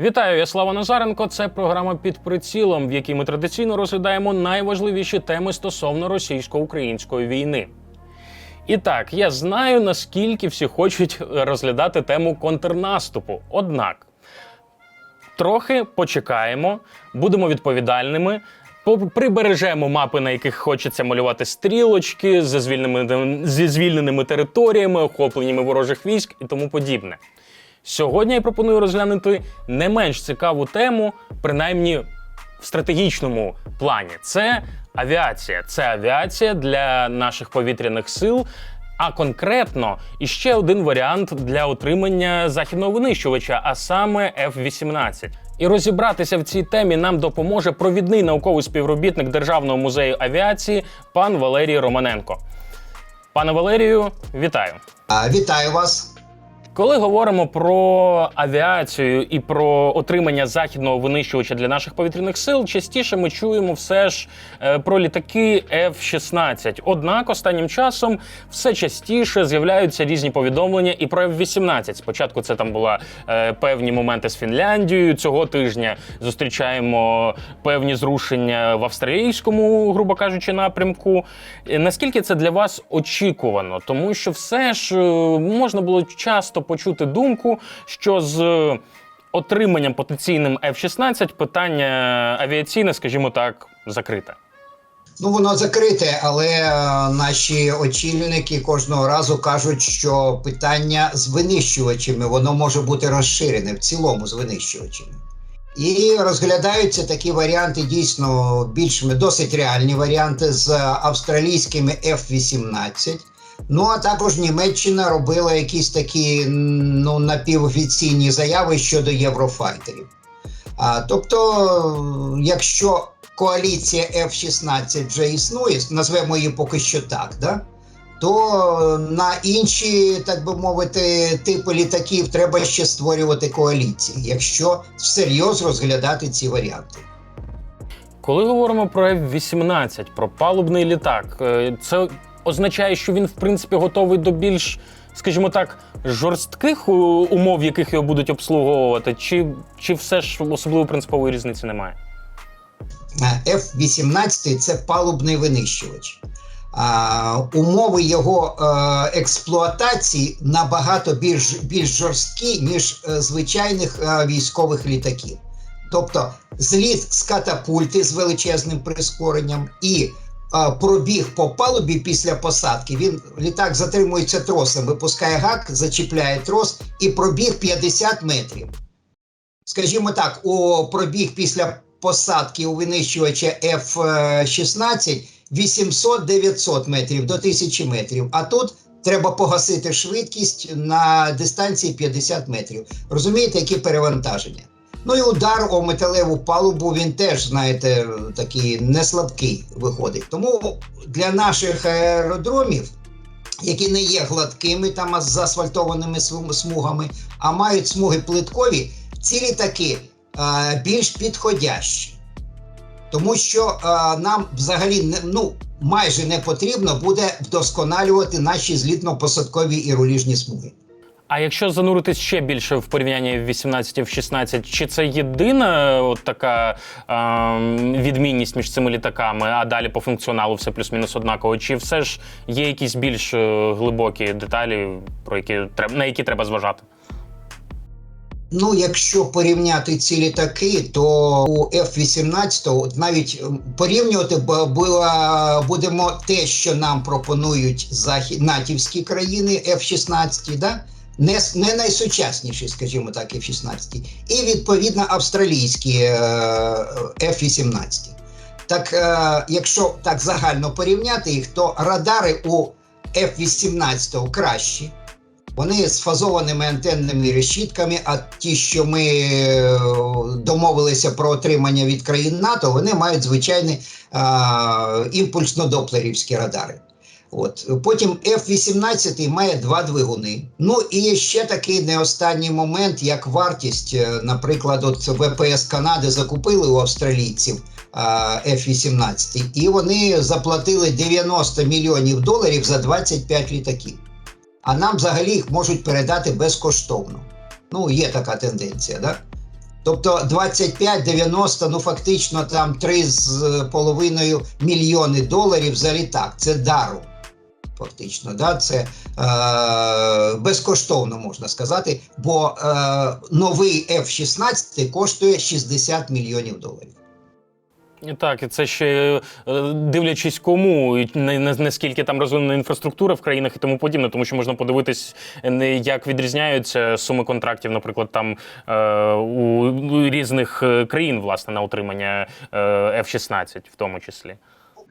Вітаю, я Слава Назаренко. Це програма під прицілом, в якій ми традиційно розглядаємо найважливіші теми стосовно російсько-української війни. І так, я знаю, наскільки всі хочуть розглядати тему контрнаступу. Однак трохи почекаємо, будемо відповідальними. по- Прибережемо мапи, на яких хочеться малювати стрілочки зі звільненими, зі звільненими територіями, охопленнями ворожих військ і тому подібне. Сьогодні я пропоную розглянути не менш цікаву тему, принаймні в стратегічному плані. Це авіація. Це авіація для наших повітряних сил. А конкретно іще один варіант для отримання західного винищувача, а саме F-18. І розібратися в цій темі нам допоможе провідний науковий співробітник Державного музею авіації пан Валерій Романенко. Пане Валерію, вітаю! Вітаю вас. Коли говоримо про авіацію і про отримання західного винищувача для наших повітряних сил, частіше ми чуємо все ж е, про літаки F-16. Однак останнім часом все частіше з'являються різні повідомлення і про F-18. Спочатку це там були е, певні моменти з Фінляндією. Цього тижня зустрічаємо певні зрушення в австралійському, грубо кажучи, напрямку. Е, Наскільки це для вас очікувано? Тому що все ж можна було часто почути думку, що з е, отриманням потенційним F-16 питання авіаційне, скажімо так, закрите. Ну, воно закрите, але е, наші очільники кожного разу кажуть, що питання з винищувачами воно може бути розширене в цілому з винищувачами. І розглядаються такі варіанти, дійсно більш досить реальні варіанти з австралійськими F-18. Ну а також Німеччина робила якісь такі ну, напівофіційні заяви щодо єврофайтерів. А, тобто, якщо коаліція F-16 вже існує, назвемо її поки що так, да? то на інші, так би мовити, типи літаків треба ще створювати коаліції, якщо всерйоз розглядати ці варіанти. Коли говоримо про F-18, про палубний літак, е, це означає, що він в принципі готовий до більш, скажімо так, жорстких умов, яких його будуть обслуговувати, чи, чи все ж особливо принципової різниці немає? Е, F-18 це палубний винищувач. А, умови його е, експлуатації набагато більш, більш жорсткі, ніж е, звичайних е, військових літаків. Тобто зліт з катапульти з величезним прискоренням і пробіг по палубі після посадки. Він літак затримується тросом, випускає гак, зачіпляє трос і пробіг 50 метрів. Скажімо так, у пробіг після посадки у винищувача F-16 800-900 метрів до 1000 метрів. А тут треба погасити швидкість на дистанції 50 метрів. Розумієте, які перевантаження? Ну і удар у металеву палубу він теж, знаєте, такий не слабкий виходить. Тому для наших аеродромів, які не є гладкими там з заасфальтованими смугами, а мають смуги плиткові, ці літаки е, більш підходящі. Тому що е, нам взагалі ну, майже не потрібно буде вдосконалювати наші злітно-посадкові і руліжні смуги. А якщо зануритись ще більше в порівняння в 18 в 16, чи це єдина от така ем, відмінність між цими літаками, а далі по функціоналу все плюс-мінус однаково? Чи все ж є якісь більш е, глибокі деталі, про які на які треба зважати? Ну, якщо порівняти ці літаки, то у F-18 навіть ем, порівнювати б- була- будемо те, що нам пропонують захід натівські країни F-16, да? Не, не найсучасніші, скажімо так, F-16, і відповідно австралійські е, F-18. Так, е, якщо так загально порівняти їх, то радари у F-18 кращі. Вони з фазованими антенними решітками, а ті, що ми е, домовилися про отримання від країн НАТО, вони мають звичайні імпульсно-доплерівські радари. От. Потім F-18 має два двигуни. Ну і ще такий не останній момент, як вартість. Е, Наприклад, от ВПС Канади закупили у австралійців а, F-18, і вони заплатили 90 мільйонів доларів за 25 літаків а нам взагалі їх можуть передати безкоштовно. Ну, є така тенденція, да? Тобто 25-90, ну фактично там 3,5 мільйони доларів за літак. Це дару. Фактично, да? це е, безкоштовно можна сказати, бо е, новий F-16 коштує 60 мільйонів доларів. Так, і це ще е, дивлячись кому, наскільки там розвинена інфраструктура в країнах і тому подібне, тому що можна подивитись, як відрізняються суми контрактів, наприклад, там е, у різних е, країн, власне, на утримання е, F-16 в тому числі.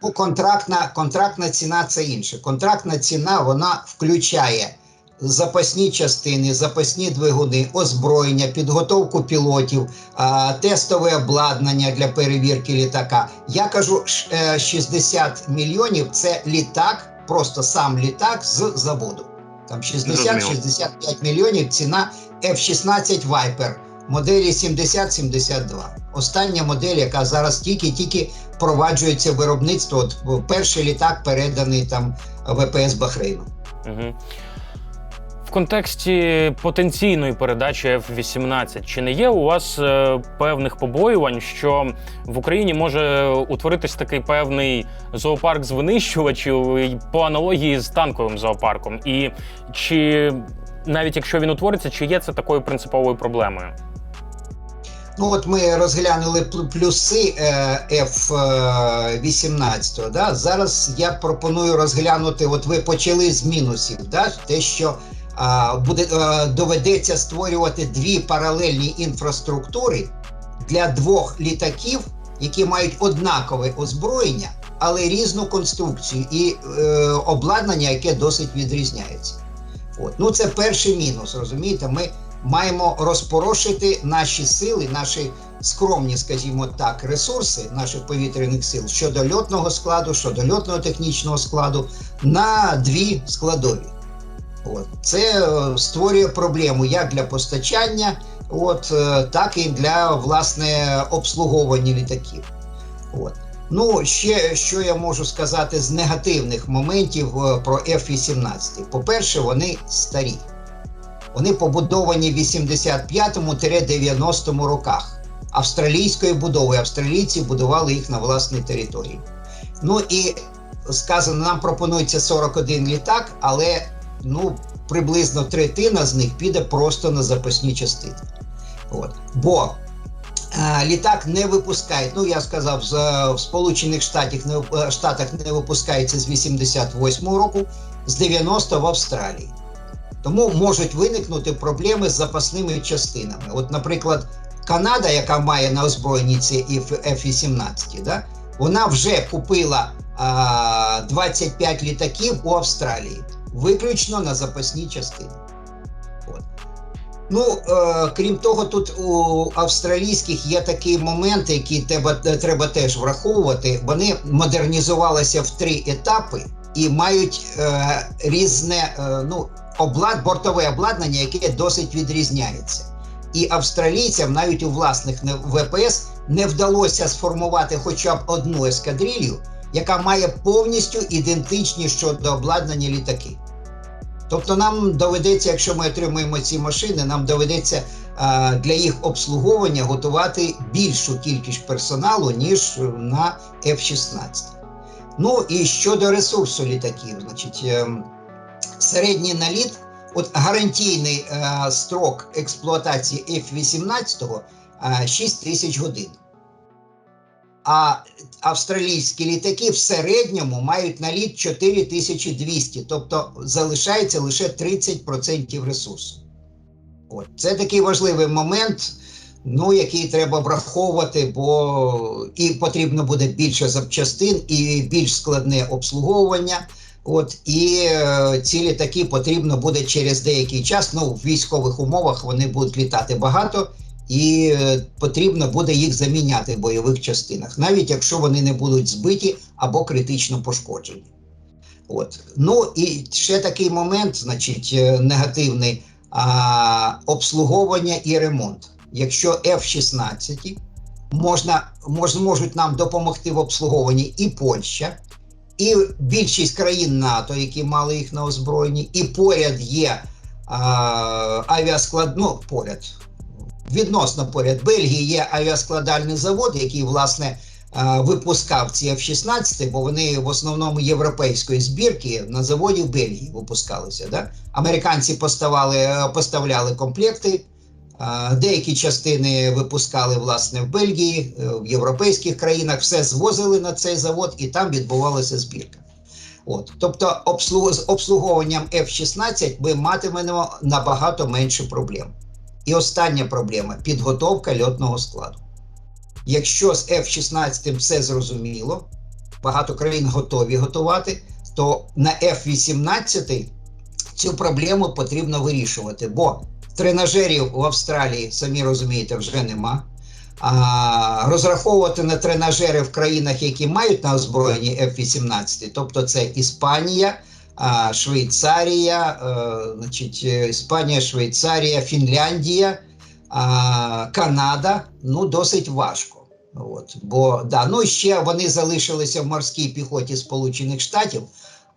Бо контрактна, контрактна ціна це інше. Контрактна ціна вона включає запасні частини, запасні двигуни, озброєння, підготовку пілотів, тестове обладнання для перевірки літака. Я кажу, ш- е, 60 мільйонів це літак, просто сам літак з заводу. Там 60-65 мільйонів ціна F-16 Viper моделі 70-72. Остання модель, яка зараз тільки-тільки впроваджується виробництво. От перший літак переданий там ВПС Бахрейну. Угу. В контексті потенційної передачі F-18, чи не є у вас е, певних побоювань, що в Україні може утворитись такий певний зоопарк з винищувачів по аналогії з танковим зоопарком? І чи навіть якщо він утвориться, чи є це такою принциповою проблемою? Ну от ми розглянули плюси е, F-18. Да? Зараз я пропоную розглянути. От ви почали з мінусів, да? те, що а, буде е, доведеться створювати дві паралельні інфраструктури для двох літаків, які мають однакове озброєння, але різну конструкцію і е, обладнання, яке досить відрізняється. От. Ну, це перший мінус, розумієте? Ми маємо розпорошити наші сили, наші скромні, скажімо так, ресурси наших повітряних сил щодо льотного складу, щодо льотного технічного складу на дві складові. От. Це е, створює проблему як для постачання, от, е, так і для власне обслуговування літаків. От. Ну, ще що я можу сказати з негативних моментів е, про F-18. По-перше, вони старі. Вони побудовані в 85-90 роках австралійської будови. Австралійці будували їх на власній території. Ну і сказано, нам пропонується 41 літак, але ну, приблизно третина з них піде просто на запасні частини. От. Бо е, літак не випускають. Ну, я сказав, з, в Сполучених Штатах не, е, Штатах не випускається з 88-го року, з 90 в Австралії. Тому можуть виникнути проблеми з запасними частинами. От, наприклад, Канада, яка має на озброєнні ці F-18, да, вона вже купила а, 25 літаків у Австралії, виключно на запасні частини. От. Ну, е, крім того, тут у австралійських є такі моменти, які треба, треба теж враховувати. Вони модернізувалися в три етапи і мають е, різне е, ну, облад, бортове обладнання, яке досить відрізняється. І австралійцям навіть у власних ВПС не вдалося сформувати хоча б одну ескадрилью, яка має повністю ідентичні щодо обладнання літаки. Тобто нам доведеться, якщо ми отримаємо ці машини, нам доведеться а, для їх обслуговування готувати більшу кількість персоналу, ніж на F-16. Ну і щодо ресурсу літаків, значить, ем, середній наліт, от гарантійний е, строк експлуатації F-18 е, 6 тисяч годин. А австралійські літаки в середньому мають наліт 4200, тобто залишається лише 30% ресурсу. От. Це такий важливий момент, ну, який треба враховувати, бо і потрібно буде більше запчастин, і більш складне обслуговування. От, і е, ці літаки потрібно буде через деякий час. Ну, в військових умовах вони будуть літати багато, і е, потрібно буде їх заміняти в бойових частинах, навіть якщо вони не будуть збиті або критично пошкоджені. От. Ну і ще такий момент, значить, е, негативний а, обслуговування і ремонт. Якщо F-16 можна, мож, можуть нам допомогти в обслуговуванні і Польща, і більшість країн НАТО, які мали їх на озброєнні, і поряд є а, авіасклад, ну, поряд відносно поряд Бельгії є авіаскладальний завод, який власне е, випускав ці F-16, бо вони в основному європейської збірки на заводі в Бельгії випускалися. Да? Американці поставали, поставляли комплекти. Деякі частини випускали власне в Бельгії, е, в європейських країнах, все звозили на цей завод, і там відбувалася збірка. От, тобто, обслуг... з обслуговуванням F-16 ми матимемо набагато менше проблем. І остання проблема підготовка льотного складу. Якщо з F-16 все зрозуміло, багато країн готові готувати, то на F-18 цю проблему потрібно вирішувати, бо тренажерів в Австралії, самі розумієте, вже нема. А, розраховувати на тренажери в країнах, які мають на озброєнні F-18, тобто це Іспанія, а, Швейцарія, е, значить, Іспанія, Швейцарія, Фінляндія, а, Канада, ну досить важко. От, бо да, ну ще вони залишилися в морській піхоті Сполучених Штатів,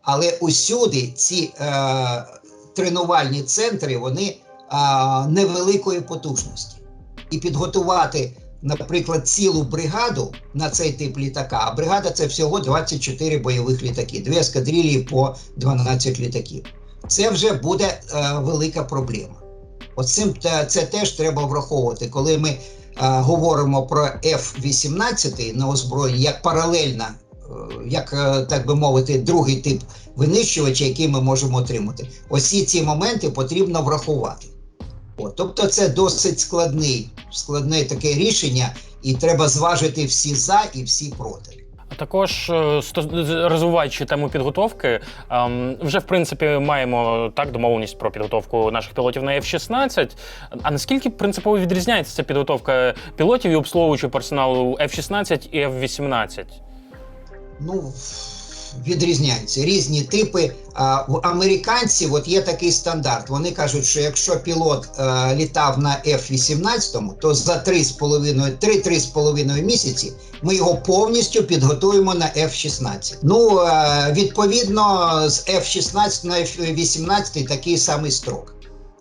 але усюди ці е, тренувальні центри вони е, невеликої потужності. І підготувати, наприклад, цілу бригаду на цей тип літака. А бригада це всього 24 бойових літаки, дві ескадрилії по 12 літаків. Це вже буде е, велика проблема. Оцим це теж треба враховувати, коли ми е, говоримо про F-18 на озброєнні як паралельна, е, як так би мовити, другий тип винищувача, який ми можемо отримати. Усі ці моменти потрібно врахувати. От, тобто, це досить складний, складне таке рішення, і треба зважити всі за і всі проти. А Також е, розвиваючи тему підготовки, ем, вже в принципі маємо так домовленість про підготовку наших пілотів на F-16. А наскільки принципово відрізняється ця підготовка пілотів і обслуговуючого персоналу F-16 і F-18? Ну, відрізняються різні типи. А, в американців от є такий стандарт. Вони кажуть, що якщо пілот е, літав на F-18, то за 3-3,5 місяці ми його повністю підготуємо на F-16. Ну, е, відповідно, з F-16 на F-18 такий самий строк.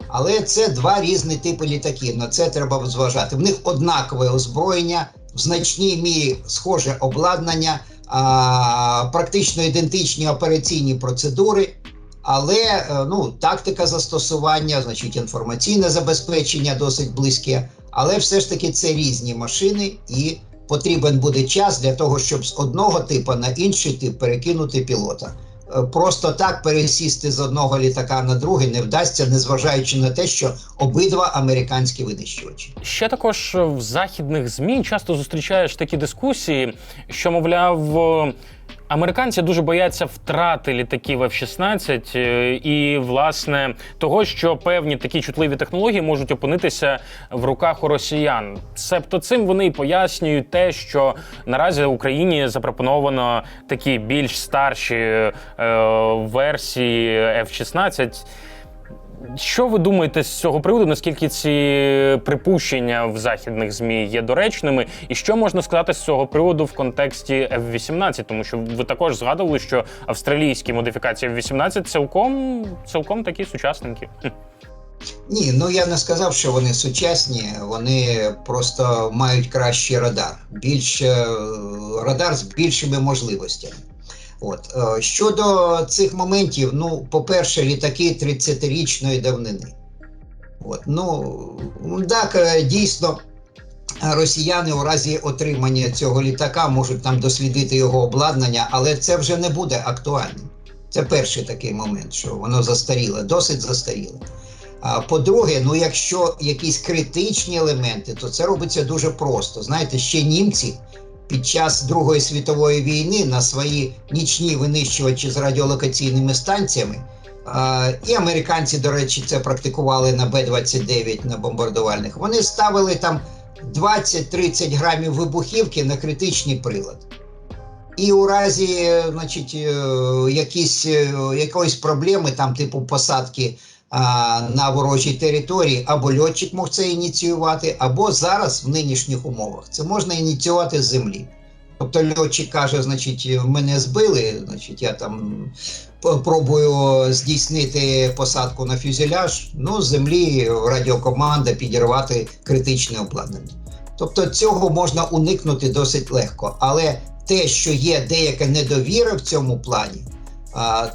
Але це два різні типи літаків. На це треба зважати. В них однакове озброєння, в значній мірі схоже обладнання, а, практично ідентичні операційні процедури. Але е, ну, тактика застосування, значить, інформаційне забезпечення досить близьке. Але все ж таки це різні машини, і потрібен буде час для того, щоб з одного типу на інший тип перекинути пілота. Просто так пересісти з одного літака на другий не вдасться, незважаючи на те, що обидва американські винищувачі. Ще також в західних змі часто зустрічаєш такі дискусії, що мовляв. Американці дуже бояться втрати літаків F-16 е, і, власне, того, що певні такі чутливі технології можуть опинитися в руках у росіян. Себто цим вони і пояснюють те, що наразі Україні запропоновано такі більш старші е, версії F-16. Що ви думаєте з цього приводу? Наскільки ці припущення в західних змі є доречними, і що можна сказати з цього приводу в контексті F-18? Тому що ви також згадували, що австралійські модифікації F-18 цілком цілком такі сучасненькі. Ні, ну я не сказав, що вони сучасні, вони просто мають кращий радар, більш е, радар з більшими можливостями. От е, щодо цих моментів, ну, по-перше, літаки 30-річної давнини. От, ну так, е, дійсно, росіяни у разі отримання цього літака можуть там дослідити його обладнання, але це вже не буде актуальним. Це перший такий момент, що воно застаріле, досить застаріле. А по-друге, ну якщо якісь критичні елементи, то це робиться дуже просто. Знаєте, ще німці під час Другої світової війни на свої нічні винищувачі з радіолокаційними станціями, і американці, до речі, це практикували на Б-29 на бомбардувальних. Вони ставили там 20-30 грамів вибухівки на критичний прилад. І у разі, е, значить, е, якісь, е, якоїсь проблеми, там, типу посадки а, на ворожій території, або льотчик мог це ініціювати, або зараз в нинішніх умовах це можна ініціювати з землі. Тобто льотчик каже, значить, мене збили, значить, я там пробую здійснити посадку на фюзеляж. Ну, з землі радіокоманда підірвати критичне обладнання. Тобто цього можна уникнути досить легко. Але те, що є деяка недовіра в цьому плані,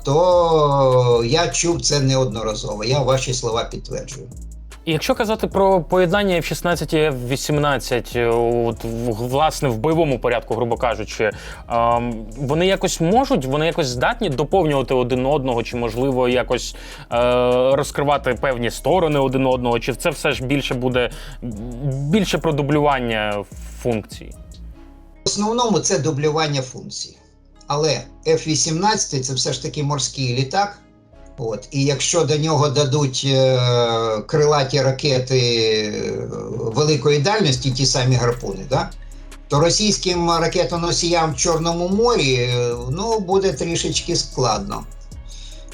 то я чув це неодноразово. Я ваші слова підтверджую. І Якщо казати про поєднання F-16 і F-18, е, от, власне, в бойовому порядку, грубо кажучи, ем, вони якось можуть, вони якось здатні доповнювати один одного, чи можливо якось е, розкривати певні сторони один одного, чи це все ж більше буде більше про дублювання функцій? В основному це дублювання функцій. Але F-18 це все ж таки морський літак. От, і якщо до нього дадуть е, крилаті ракети е, великої дальності, ті самі гарпуни, да, то російським ракетоносіям в Чорному морі е, ну, буде трішечки складно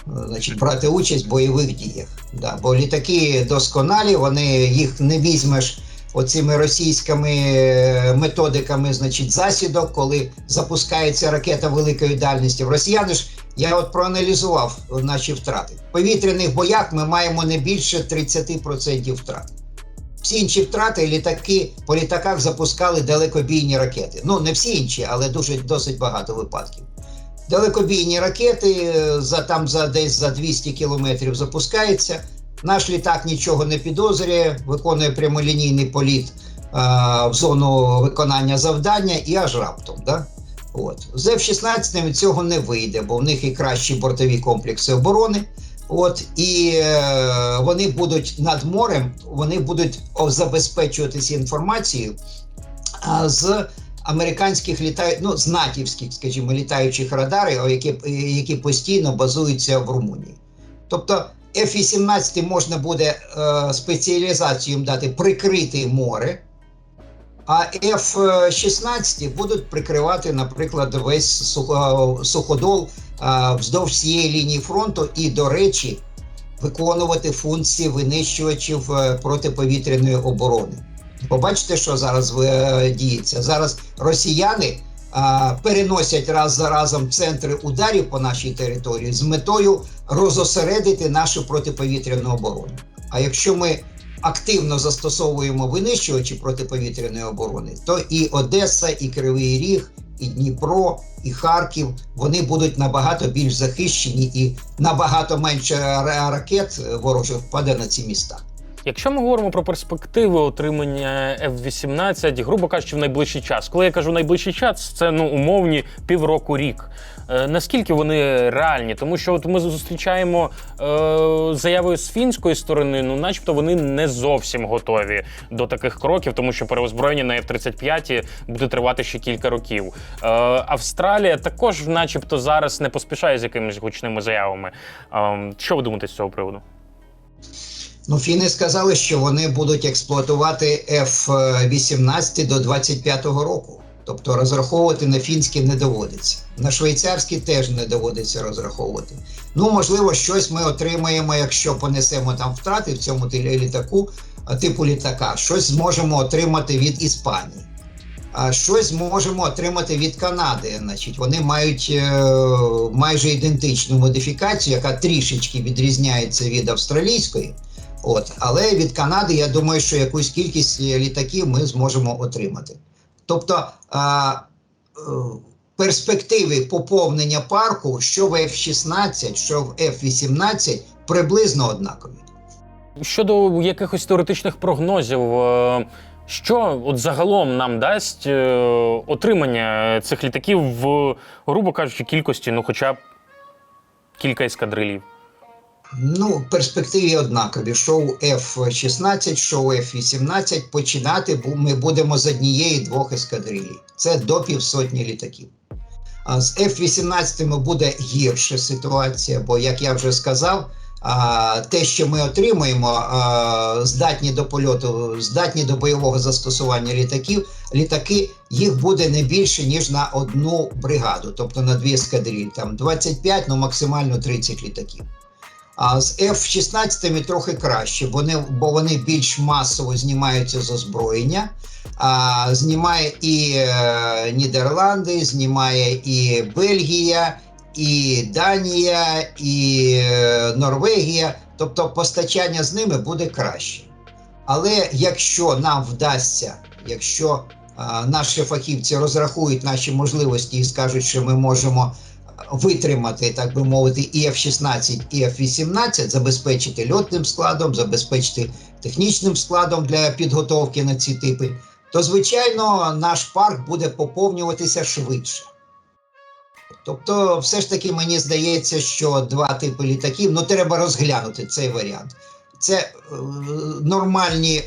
е, значить, брати участь в бойових діях. Да, бо літаки досконалі, вони їх не візьмеш оцими російськими е, методиками, значить, засідок, коли запускається ракета великої дальності. Росіяни ж, я от проаналізував наші втрати. В повітряних боях ми маємо не більше 30% втрат. Всі інші втрати літаки по літаках запускали далекобійні ракети. Ну, не всі інші, але дуже досить багато випадків. Далекобійні ракети е, за там за десь за 200 кілометрів запускаються. Наш літак нічого не підозрює, виконує прямолінійний політ а, в зону виконання завдання і аж раптом. Да? От. З F-16 цього не вийде, бо в них і кращі бортові комплекси оборони. От, і е, вони будуть над морем, вони будуть забезпечуватися інформацією а, з американських літаю, ну, з натівських, скажімо, літаючих радарів, які, які постійно базуються в Румунії. Тобто F-18 можна буде е, спеціалізацію їм дати прикрити море, а F-16 будуть прикривати, наприклад, весь сухо, суходол е, вздовж всієї лінії фронту і, до речі, виконувати функції винищувачів е, протиповітряної оборони. Побачите, що зараз е, діється. Зараз росіяни переносять раз за разом центри ударів по нашій території з метою розосередити нашу протиповітряну оборону. А якщо ми активно застосовуємо винищувачі протиповітряної оборони, то і Одеса, і Кривий Ріг, і Дніпро, і Харків вони будуть набагато більш захищені і набагато менше ракет ворожих впаде на ці міста. Якщо ми говоримо про перспективи отримання F-18, грубо кажучи, в найближчий час. Коли я кажу найближчий час, це ну умовні півроку рік. Е, наскільки вони реальні? Тому що от ми зустрічаємо е, заяви з фінської сторони, ну начебто вони не зовсім готові до таких кроків, тому що переозброєння на F-35 буде тривати ще кілька років. Е, Австралія також, начебто, зараз не поспішає з якимись гучними заявами. Е, що ви думаєте з цього приводу? Ну, фіни сказали, що вони будуть експлуатувати F-18 до 25-го року. Тобто розраховувати на фінські не доводиться. На швейцарські теж не доводиться розраховувати. Ну, можливо, щось ми отримаємо, якщо понесемо там втрати в цьому літаку, типу літака, щось зможемо отримати від Іспанії. А щось можемо отримати від Канади. Значить, вони мають е, майже ідентичну модифікацію, яка трішечки відрізняється від австралійської. От, але від Канади я думаю, що якусь кількість літаків ми зможемо отримати. Тобто а, е, перспективи поповнення парку, що в F-16, що в F-18, приблизно однакові. Щодо якихось теоретичних прогнозів, е, що от загалом нам дасть е, отримання цих літаків в, грубо кажучи, кількості, ну хоча б кілька ескадрилів. Ну, в перспективі однакові. Що у F-16, що у F-18 починати ми будемо з однієї-двох ескадрилій. Це до півсотні літаків. А з F-18 буде гірша ситуація, бо, як я вже сказав, те, що ми отримуємо, здатні до польоту, здатні до бойового застосування літаків, літаки їх буде не більше, ніж на одну бригаду, тобто на дві ескадрилі. Там 25, ну максимально 30 літаків. А з F-16 трохи краще, вони, бо вони більш масово знімаються з озброєння. А, знімає і е, Нідерланди, знімає і Бельгія, і Данія, і е, Норвегія. Тобто постачання з ними буде краще. Але якщо нам вдасться, якщо а, наші фахівці розрахують наші можливості і скажуть, що ми можемо витримати, так би мовити, і F-16, і F-18, забезпечити льотним складом, забезпечити технічним складом для підготовки на ці типи, то звичайно наш парк буде поповнюватися швидше. Тобто, все ж таки мені здається, що два типи літаків, ну треба розглянути цей варіант. Це е, нормальні е,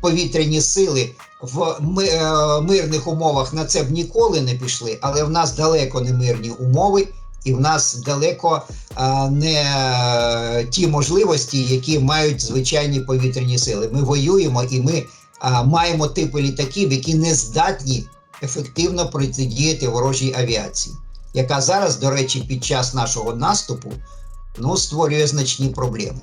повітряні сили в е, мирних умовах на це б ніколи не пішли, але в нас далеко не мирні умови, і в нас далеко е, не ті можливості, які мають звичайні повітряні сили. Ми воюємо і ми е, маємо типи літаків, які не здатні ефективно протидіяти ворожій авіації, яка зараз, до речі, під час нашого наступу ну, створює значні проблеми.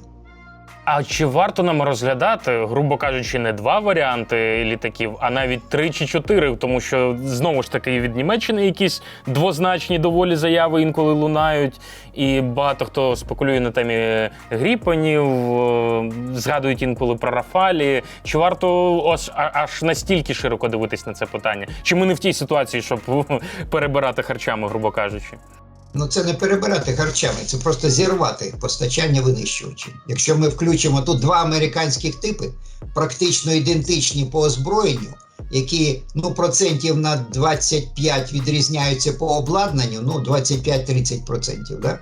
А чи варто нам розглядати, грубо кажучи, не два варіанти літаків, а навіть три чи чотири, тому що знову ж таки від Німеччини якісь двозначні доволі заяви інколи лунають, і багато хто спекулює на темі гріпанів, е, згадують інколи про Рафалі. Чи варто ось аж настільки широко дивитись на це питання? Чи ми не в тій ситуації, щоб перебирати харчами, грубо кажучи? Ну, це не перебирати харчами, це просто зірвати постачання винищувачів. Якщо ми включимо тут два американських типи, практично ідентичні по озброєнню, які ну, процентів на 25 відрізняються по обладнанню, ну 25-30 процентів, да?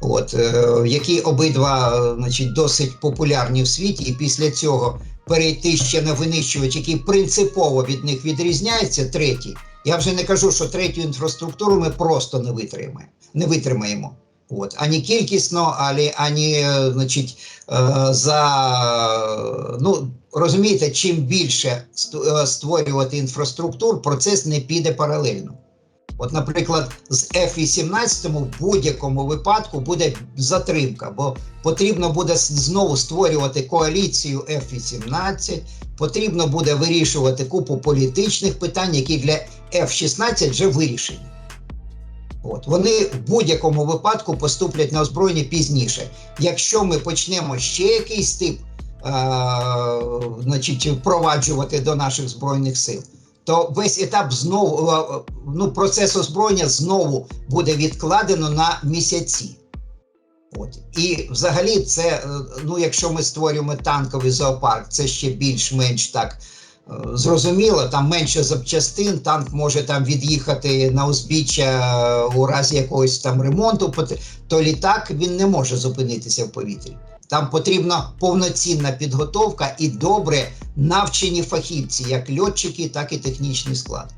От, е, які обидва значить, досить популярні в світі, і після цього перейти ще на винищувач, який принципово від них відрізняється, третій. Я вже не кажу, що третю інфраструктуру ми просто не витримаємо. Не витримаємо. От. Ані кількісно, але ані е, значить, е, за ну розумієте, чим більше е, створювати інфраструктур, процес не піде паралельно. От, наприклад, з F-18 в будь-якому випадку буде затримка, бо потрібно буде знову створювати коаліцію F-18, потрібно буде вирішувати купу політичних питань, які для F-16 вже вирішені. От. Вони в будь-якому випадку поступлять на озброєння пізніше. Якщо ми почнемо ще якийсь тип е- значить, впроваджувати до наших збройних сил, то весь етап знову е, е, ну, процес озброєння знову буде відкладено на місяці. От. І взагалі, це, е, ну, якщо ми створюємо танковий зоопарк, це ще більш-менш так зрозуміло, там менше запчастин, танк може там від'їхати на узбіччя у разі якогось там ремонту, то літак він не може зупинитися в повітрі. Там потрібна повноцінна підготовка і добре навчені фахівці, як льотчики, так і технічний склад.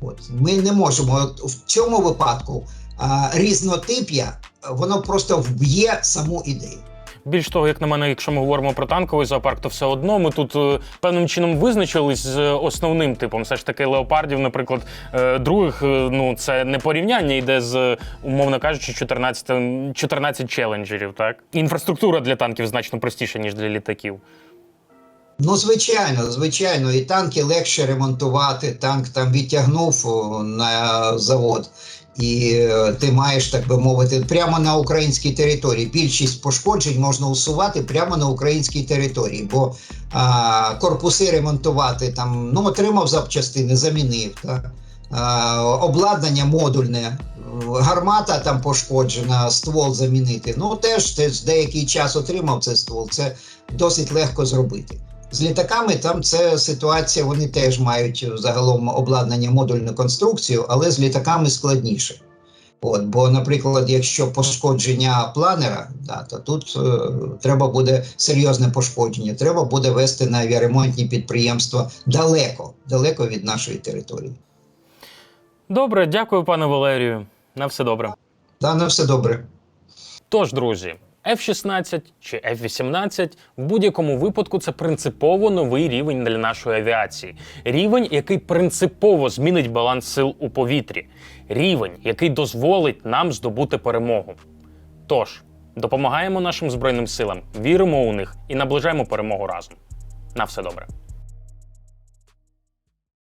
От ми не можемо в цьому випадку а, різнотип'я, воно просто вб'є саму ідею. Більш того, як на мене, якщо ми говоримо про танковий зоопарк, то все одно ми тут е, певним чином визначились з основним типом. Все ж таки, леопардів, наприклад, е, других, е, ну це не порівняння йде з, умовно кажучи, 14, 14 челенджерів. Так інфраструктура для танків значно простіша ніж для літаків. Ну, звичайно, звичайно, і танки легше ремонтувати. Танк там відтягнув на завод, і е, ти маєш, так би мовити, прямо на українській території. Більшість пошкоджень можна усувати прямо на українській території, бо а, корпуси ремонтувати там, ну, отримав запчастини, замінив. Так? А, обладнання модульне, гармата там пошкоджена, ствол замінити. Ну, теж ти деякий час отримав цей ствол. Це досить легко зробити. З літаками там це ситуація, вони теж мають загалом обладнання модульну конструкцію, але з літаками складніше. От, бо, наприклад, якщо пошкодження планера, да, то тут е, треба буде серйозне пошкодження. Треба буде вести на авіаремонтні підприємства далеко, далеко від нашої території. Добре, дякую, пане Валерію. На все добре. Да, на все добре. Тож, друзі, F-16 чи F-18 в будь-якому випадку це принципово новий рівень для нашої авіації. Рівень, який принципово змінить баланс сил у повітрі. Рівень, який дозволить нам здобути перемогу. Тож, Допомагаємо нашим збройним силам, віримо у них і наближаємо перемогу разом. На все добре.